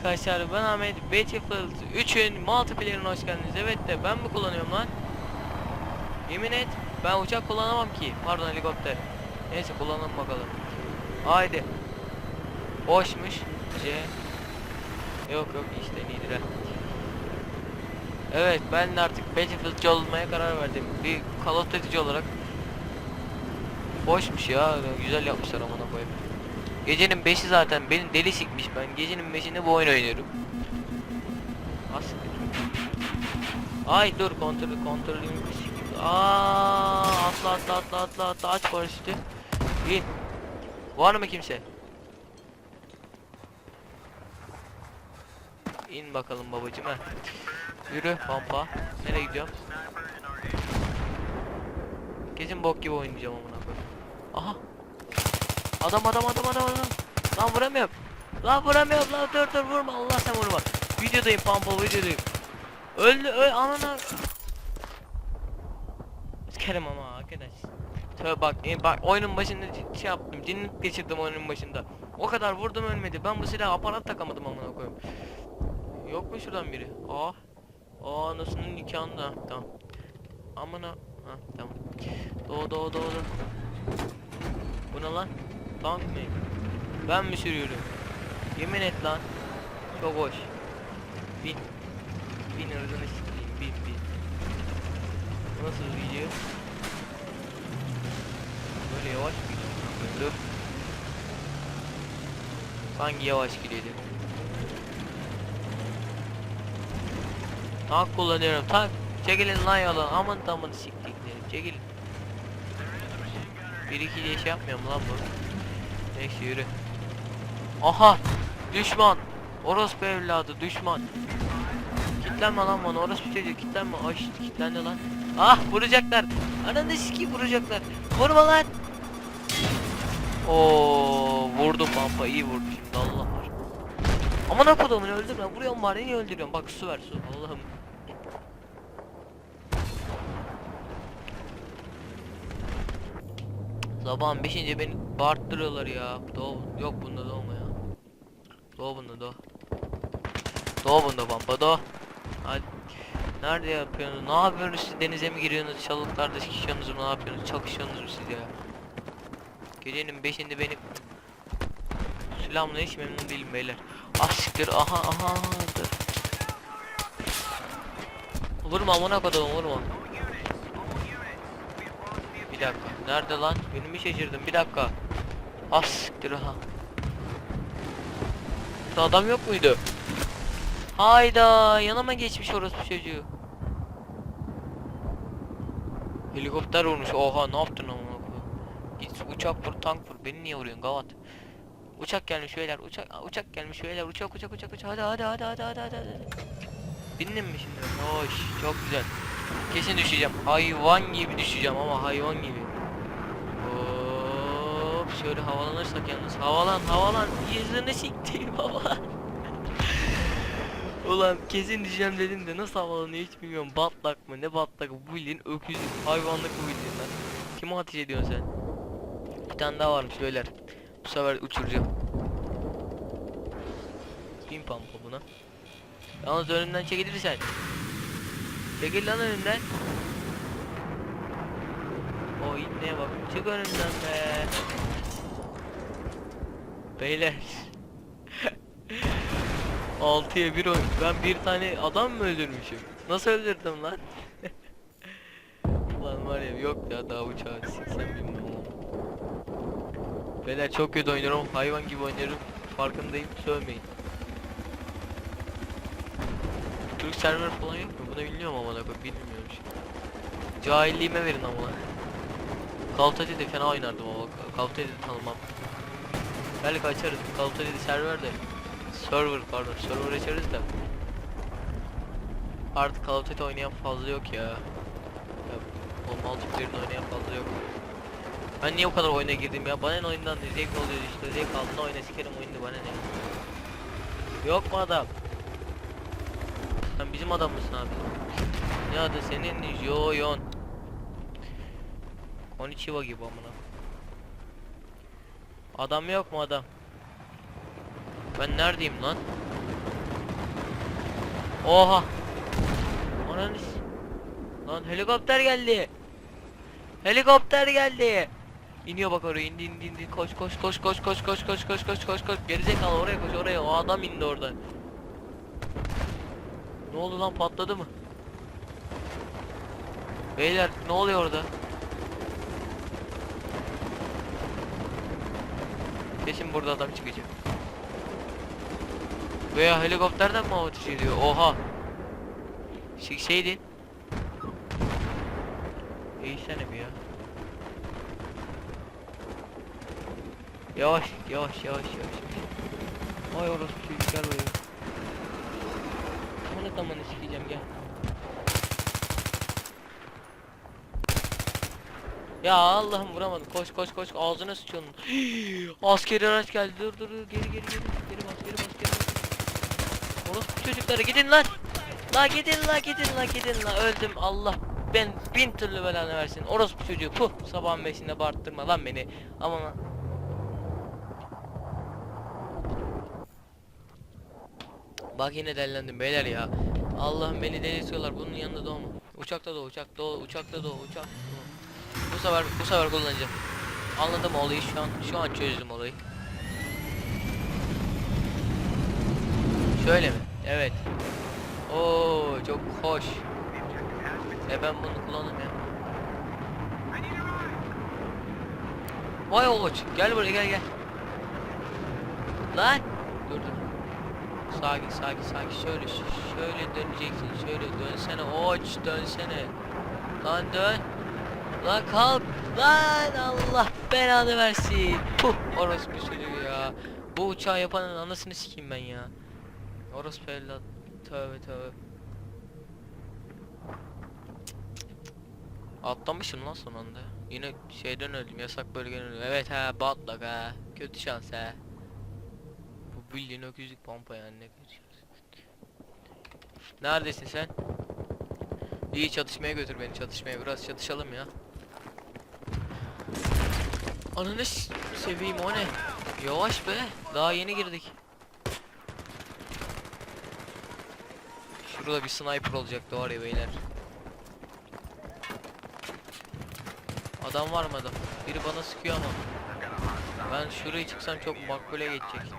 Arkadaşlar ben Ahmet Battlefield 3'ün multiplayer'ına hoş geldiniz. Evet de ben mi kullanıyorum lan? Yemin et ben uçak kullanamam ki. Pardon helikopter. Neyse kullanalım bakalım. Haydi. Boşmuş. C. Yok yok işte iyidir. Evet ben de artık Battlefield'ci olmaya karar verdim. Bir Call olarak. Boşmuş ya. Güzel yapmışlar amına koyayım. Gecenin 5'i zaten beni deli sikmiş ben gecenin 5'inde bu oyun oynuyorum. Asiktir. Ay dur kontrolü kontrolü Aa atla atla atla atla atla aç paraşütü. İn. Var mı kimse? İn bakalım babacım ha. Yürü pampa. Nereye gidiyorum? Kesin bok gibi oynayacağım amına koyayım. Aha Adam adam adam adam adam. Lan vuramıyorum. Lan vuramıyorum lan dur dur vurma Allah sen vurma. Videodayım pampa videodayım. Öldü öl anana. Sikerim ama arkadaş. Tövbe bak e, bak oyunun başında şey yaptım cinnet geçirdim oyunun başında. O kadar vurdum ölmedi. Ben bu silah aparat takamadım amına koyayım. Yok mu şuradan biri? Aa. Aa anasının nikahında. Tamam. Amına. Ha tamam. Doğu doğu doğu. doğu. Bu ne lan? Tank mı? Ben mi sürüyorum? Yemin et lan. Çok hoş. Bin. Bin ırdını sikeyim. Bin bin. Nasıl video? Böyle yavaş gidiyor. Sanki yavaş gidiyordu. Tank kullanıyorum. Tank. Çekilin lan yoldan. Aman tamam siktiklerim. Çekilin. Bir iki diye şey yapmıyor mu lan bu? Neyse yürü. Aha! Düşman! Orospu evladı düşman. Kitlenme lan bana orospu çocuğu kitlenme. Ay kitlendi lan. Ah vuracaklar. Ananı sikeyim vuracaklar. Vurma lan. Oo vurdum pampa iyi vurdu şimdi Allah var. Aman akodumun öldüm ben vuruyorum bari niye öldürüyorum bak su ver su Allah'ım. Sabahın 5'ince beni bağırttırıyorlar ya. Doğu yok bunda doğma ya. Doğu bunda doğu. Doğu bunda pampa doğu. Hadi. Nerede yapıyorsunuz? Ne yapıyorsunuz siz denize mi giriyorsunuz? Çalıklarda şişiyorsunuz mu? Ne yapıyorsunuz? Çakışıyorsunuz mu siz ya? Gecenin 5'inde beni Silahımla hiç memnun değilim beyler. Ah siktir aha aha dur. Vurma amına kodum vurma. Bir dakika. Nerede lan? Bir şaşırdım. Bir dakika. Ah siktir ha. Burada adam yok muydu? Hayda yanıma geçmiş orospu çocuğu. Helikopter vurmuş. Oha ne yaptın amına? Git uçak vur tank vur. Beni niye vuruyorsun gavat? Uçak gelmiş beyler. Uçak uçak gelmiş beyler. Uçak uçak uçak uçak. Hadi hadi hadi hadi hadi hadi. hadi. Bindin mi şimdi? Hoş. Çok güzel. Kesin düşeceğim. Hayvan gibi düşeceğim ama hayvan gibi. Şöyle havalanırsak yalnız. Havalan havalan. Yüzünü siktiğim havalan. Ulan kesin düşeceğim dedim de nasıl havalanıyor hiç bilmiyorum. Batlak mı ne batlak bu bildiğin öküzlük hayvanlık bu bildiğin lan. Kime ateş ediyorsun sen? Bir tane daha varmış beyler. Bu sefer uçuracağım. Bin pampa buna. Yalnız önümden çekilirsen. Çekil lan önümden. O ibneye bak. Çık önümden be. Beyler. 6'ya 1 oyun. Ben bir tane adam mı öldürmüşüm? Nasıl öldürdüm lan? Lan var ya yok ya daha uçağı siksen bilmem. Beyler çok kötü oynuyorum. Hayvan gibi oynuyorum. Farkındayım. Sövmeyin. Türk server falan yok mu? Bunu bilmiyorum ama ne bilmiyorum şimdi. Cahilliğime verin ama. Of Duty'de fena oynardım ama Duty'de tanımam. Belki açarız. Call of Duty'de server de. Server pardon. Server açarız da. Artık Call of Duty oynayan fazla yok ya. ya o multiplayer'ını oynayan fazla yok. Ben niye o kadar oyuna girdim ya? Bana ne oyundan ne zevk oluyor işte. Zevk aldığında oyna sikerim oyunu bana ne? Yok mu adam? Sen bizim adam mısın abi? Ne adı senin? Joyon. Konnichiwa gibi amına. Adam yok mu adam? Ben neredeyim lan? Oha. Ananı s- Lan helikopter geldi. Helikopter geldi. İniyor bak oraya indi indi indi koş koş koş koş koş koş koş koş koş koş koş gerizekalı oraya koş oraya o adam indi oradan. Ne oldu lan patladı mı? Beyler ne oluyor orada? Kesin burada adam çıkacak. Veya helikopterden mi ateş ediyor? Oha. Çıksaydın. Eğilsene bir ya. Yavaş yavaş yavaş yavaş. Vay orası gel buraya. Tamam tamam sikeceğim gel. Ya Allah'ım vuramadım. Koş koş koş ağzına sıçıyorsun. Askeri araç geldi. Dur dur geri geri geri. Geri bas geri bas geri bas. Çocukları gidin lan. La gidin la gidin la gidin la öldüm Allah ben bin türlü belanı versin orospu çocuğu puh sabahın beşinde bağırttırma lan beni aman lan. Bak yine delilendim beyler ya Allah'ım beni delirtiyorlar bunun yanında doğma Uçakta doğ uçakta doğ uçakta doğ uçak sefer bu sefer kullanacağım Anladım olayı şu an şu an çözdüm olayı Şöyle mi? Evet Oo çok hoş. E ben bunu kullanamıyorum. Vay oğuç gel buraya gel gel. Lan dur dur. Sakin sakin sakin şöyle şöyle döneceksin şöyle dönsene oç dönsene. Lan dön. Lan kalk. Lan Allah belanı versin. Puh orospu çocuğu ya. Bu uçağı yapanın anasını sikeyim ben ya. Orospu evlat. Tövbe tövbe. Atlamışım lan son anda. Yine şeyden öldüm yasak bölgeden öldüm. Evet ha batlak ha. Kötü şans ha. Bu bildiğin öküzlük pompa yani ne kötü. Neredesin sen? İyi çatışmaya götür beni çatışmaya biraz çatışalım ya. Ananı seveyim o ne? Yavaş be. Daha yeni girdik. Şurada bir sniper olacaktı var ya beyler. Adam var mı adam? Biri bana sıkıyor ama. Ben şuraya çıksam çok makbule geçecek.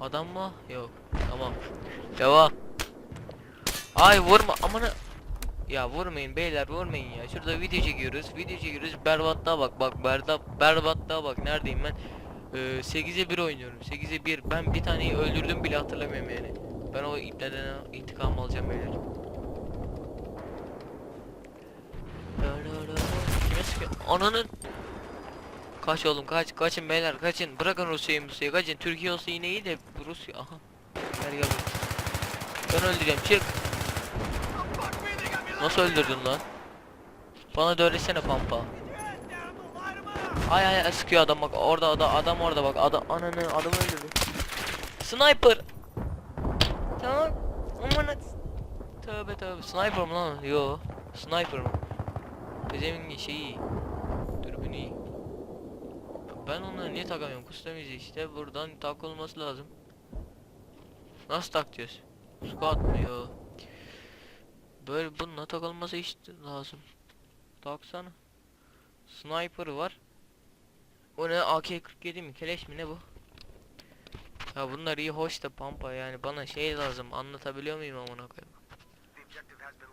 Adam mı? Yok. Tamam. Devam. Ay vurma amına. Ya vurmayın beyler vurmayın ya. Şurada video çekiyoruz. Video çekiyoruz. Berbatlığa bak bak berda berbatlığa bak. Neredeyim ben? Ee, 8'e 1 oynuyorum. 8'e 1. Ben bir taneyi öldürdüm bile hatırlamıyorum yani. Ben o iplerden intikam alacağım beyler. Ananın Kaç oğlum kaç kaçın beyler kaçın bırakın Rusya'yı Rusya'yı kaçın Türkiye olsa yine iyi de Rusya aha Gel gel Ben öldüreceğim çık Nasıl öldürdün lan? Bana da pampa. Ay ay sıkıyor adam bak. Orada adam, adam orada bak. Adam ananı adam öldürdü. Sniper! Tamam. Aman Tövbe tövbe. Sniper mı lan? Yo. Sniper mı? Bezemin şeyi Dürbünü. İyi Ben onları niye takamıyorum? Kustamayız işte. Buradan takılması lazım. Nasıl takacağız Squat mı yo Böyle bununla takılması işte lazım. Taksana. Sniper var. O ne AK-47 mi keleş mi ne bu? Ya bunlar iyi hoş da pampa yani. Bana şey lazım anlatabiliyor muyum amına koyayım?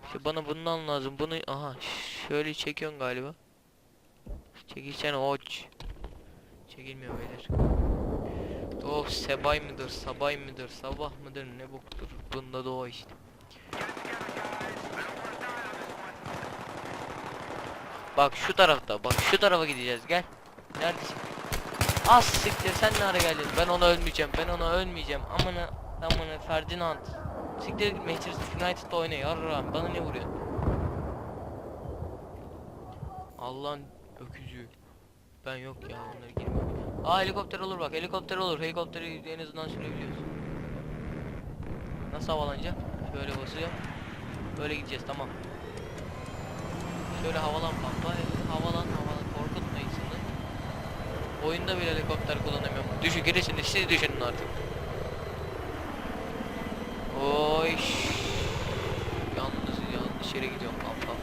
İşte bana bundan lazım bunu aha şöyle çekiyorsun galiba. Çekilsene oç. Çekilmiyor beyler. Of sebay mıdır sabay mıdır sabah mıdır ne boktur. Bunda da o işte Bak şu tarafta bak şu tarafa gideceğiz gel. Neredesin? Az siktir sen ne ara geldin? Ben ona ölmeyeceğim ben ona ölmeyeceğim. Amına amına Ferdinand. Siktir Manchester United'da oyna yarram bana ne vuruyorsun? Allah'ın öküzü. Ben yok ya onları girmiyorum Aa helikopter olur bak helikopter olur. Helikopteri en azından sürebiliyoruz. Nasıl havalanacak? Şöyle basıyor. Böyle gideceğiz tamam Şöyle havalan pampa. Havalan havalan. Korkutma insanı. Oyunda bile helikopter kullanamıyorum. Düşün gerisini siz düşünün artık. Oy. Yalnız yanlış yere gidiyorum pampa.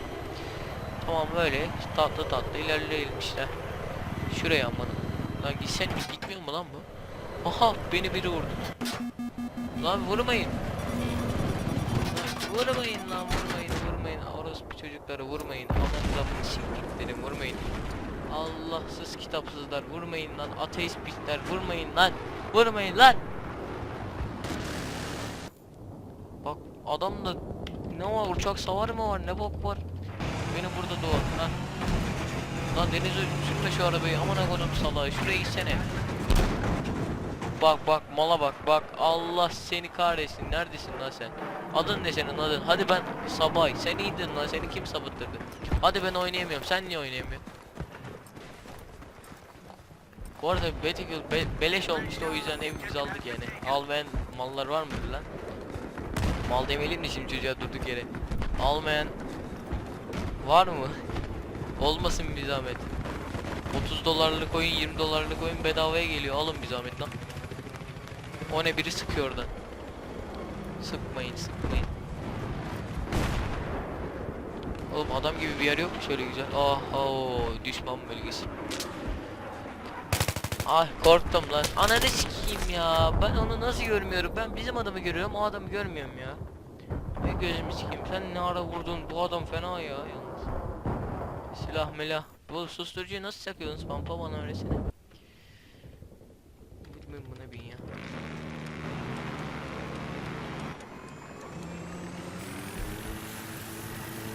Tamam böyle tatlı tatlı ilerleyelim işte. Şuraya amanın. Lan gitsen gitmiyor mu lan bu? Aha beni biri vurdu. Lan vurmayın. Vurmayın lan vurmayın vurmayın. Orospu çocukları vurmayın. Aman lafını siktiklerim vurmayın. Allahsız kitapsızlar vurmayın lan. Ateist bitler vurmayın lan. Vurmayın lan. Bak adamda ne var uçak savar mı var ne bok var. Beni burada doğar. Ha. Lan denize sürme şu arabayı aman akodum salağı şuraya gitsene. Bak bak mala bak bak. Allah seni kahretsin. Neredesin lan sen? Adın ne senin adın? Hadi ben Sabay sen iyiydin lan. Seni kim sabıttırdı? Hadi ben oynayamıyorum. Sen niye oynayamıyorsun? Bu arada Battlefield be beleş olmuştu. O yüzden evimizi aldık yani. Almayan mallar var mıdır lan? Mal demeliyim de şimdi çocuğa durduk yere. Almayan Var mı? Olmasın bir zahmet. 30 dolarlık oyun 20 dolarlık oyun bedavaya geliyor. Alın bir zahmet lan o ne biri sıkıyor oradan. Sıkmayın sıkmayın. Oğlum adam gibi bir yer yok mu şöyle güzel? Aha o düşman bölgesi. Ay korktum lan. Ananı sikeyim ya. Ben onu nasıl görmüyorum? Ben bizim adamı görüyorum, o adamı görmüyorum ya. Ay gözümü sikeyim. Sen ne ara vurdun? Bu adam fena ya yalnız. Silah milah. Bu susturucuyu nasıl takıyorsunuz? Pampa bana öylesine. Bilmiyorum bu ne bin ya.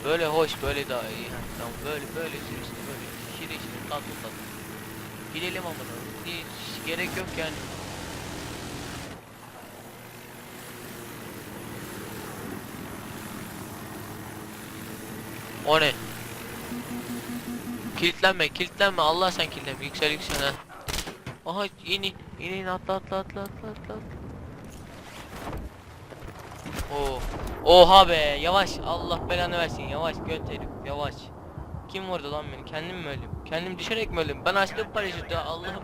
Böyle hoş, böyle daha iyi. Ha, tamam, böyle böyle sür böyle. Şirin şirin tatlı tatlı. Gidelim amına. Hiç gerek yok yani. O ne? Kilitlenme, kilitlenme. Allah sen kilitlenme. Yüksel yüksel ha. Aha in in. İn in atla atla atla atla atla. Oo. Oha be yavaş Allah belanı versin yavaş göt herif yavaş. Kim vurdu lan beni kendim mi öldüm? Kendim düşerek mi öldüm? Ben açtım paraşütü Allah'ım.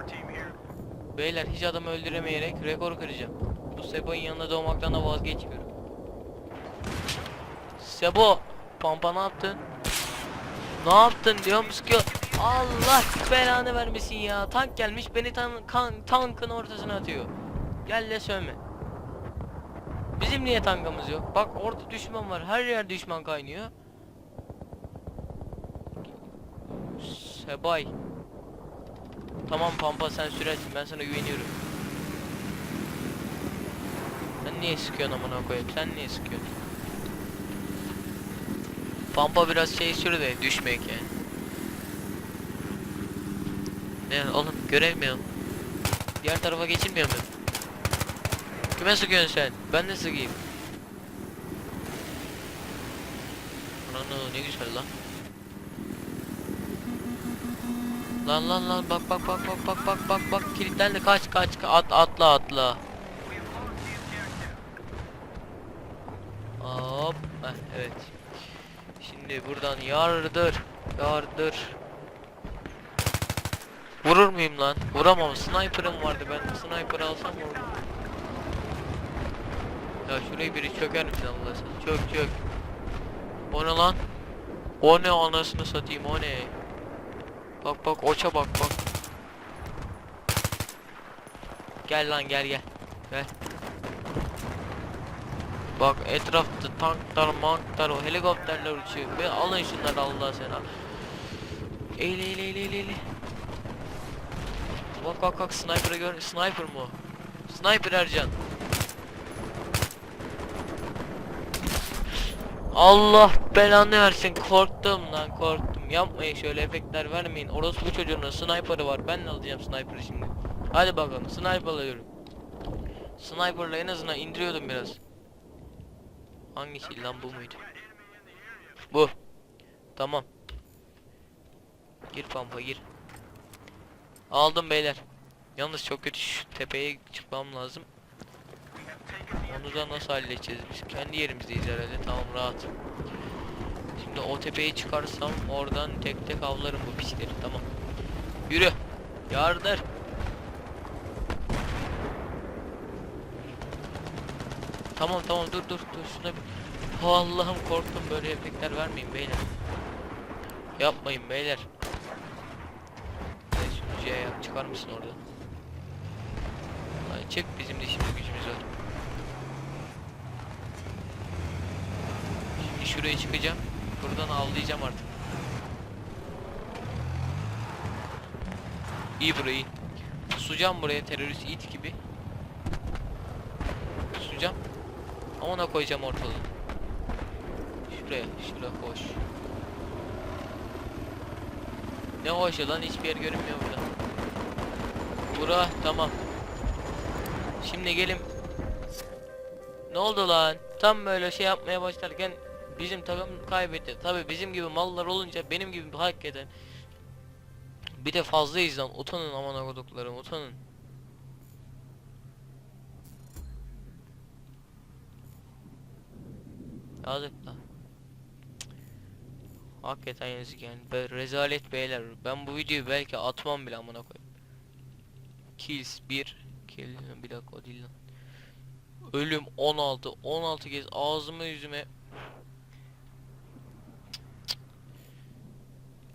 Beyler hiç adamı öldüremeyerek rekor kıracağım. Bu Sebo'nun yanında doğmaktan da vazgeçmiyorum. Sebo Pampa ne yaptın? Ne yaptın diyorum sıkıyor. Allah belanı vermesin ya. Tank gelmiş beni tan tankın ortasına atıyor. Gel de sövme. Bizim niye tankımız yok? Bak orada düşman var. Her yer düşman kaynıyor. Sebay. Tamam Pampa sen sürersin. Ben sana güveniyorum. Sen niye sıkıyorsun amına koyayım? Sen niye sıkıyorsun? Pampa biraz şey sür de düşmek yani. Ne oğlum göremiyorum. Diğer tarafa geçilmiyor mu? Kime sıkıyorsun sen? Ben de sıkayım. Ana ne güzel lan. Lan lan lan bak bak bak bak bak bak bak bak kilitlendi kaç kaç ka- at atla atla. Hop Heh, evet. Şimdi buradan yardır yardır. Vurur muyum lan? Vuramam. Sniper'ım vardı. Ben sniper alsam vururum. Ya şurayı biri çöker misin Allah aşkına? Çök çök. O ne lan? O ne anasını satayım o ne? Bak bak oça bak bak. Gel lan gel gel. Gel. Bak etrafta tanklar, manklar, o helikopterler uçuyor. Ve alın şunları Allah sana. Eğil eğil eğil eğil eğil. Bak bak bak sniper'ı gör. Sniper mı o? Sniper Ercan. Allah belanı versin. Korktum lan korktum. Yapmayın şöyle efektler vermeyin. Orospu çocuğunun sniper'ı var. Ben de alacağım sniper'ı şimdi. Hadi bakalım sniper alıyorum. Sniper'la en azından indiriyordum biraz. Hangisi lan bu muydu? Bu. Tamam. Gir pampa gir. Aldım beyler. Yalnız çok kötü şu tepeye çıkmam lazım onu da nasıl halledeceğiz biz? Kendi yerimizdeyiz herhalde. Tamam rahat. Şimdi o tepeye çıkarsam oradan tek tek avlarım bu pisleri. Tamam. Yürü. Yardır. Tamam tamam dur dur dur şuna bir. Allah'ım korktum böyle efektler vermeyin beyler. Yapmayın beyler. Ne sunucuya yap çıkar mısın orada? Çık bizim de şimdi gücümüz var. Şimdi şuraya çıkacağım. Buradan avlayacağım artık. İyi burayı. Pusacağım buraya terörist it gibi. Pusacağım. Ona koyacağım ortalığı. Şuraya, şuraya koş. Ne hoşu lan hiçbir yer görünmüyor burada. Bura tamam. Şimdi gelin. Ne oldu lan? Tam böyle şey yapmaya başlarken bizim takım kaybetti. Tabi bizim gibi mallar olunca benim gibi hak eden. Bir de fazlayız lan. Utanın aman akoduklarım utanın. Yazık. Cık. Hakikaten yazık yani. Be rezalet beyler. Ben bu videoyu belki atmam bile amına koyayım. Kills 1 Kill bir dakika o değil lan. Ölüm 16 16 kez ağzıma yüzüme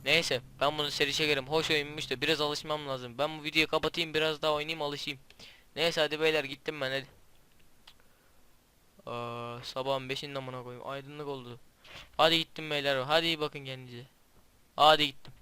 Neyse ben bunu seri çekerim. Hoş oyunmuş da biraz alışmam lazım. Ben bu videoyu kapatayım biraz daha oynayayım alışayım. Neyse hadi beyler gittim ben hadi. Aa, sabahın 5'inde amına koyayım. Aydınlık oldu. Hadi gittim beyler. Hadi iyi bakın kendinize. Hadi gittim.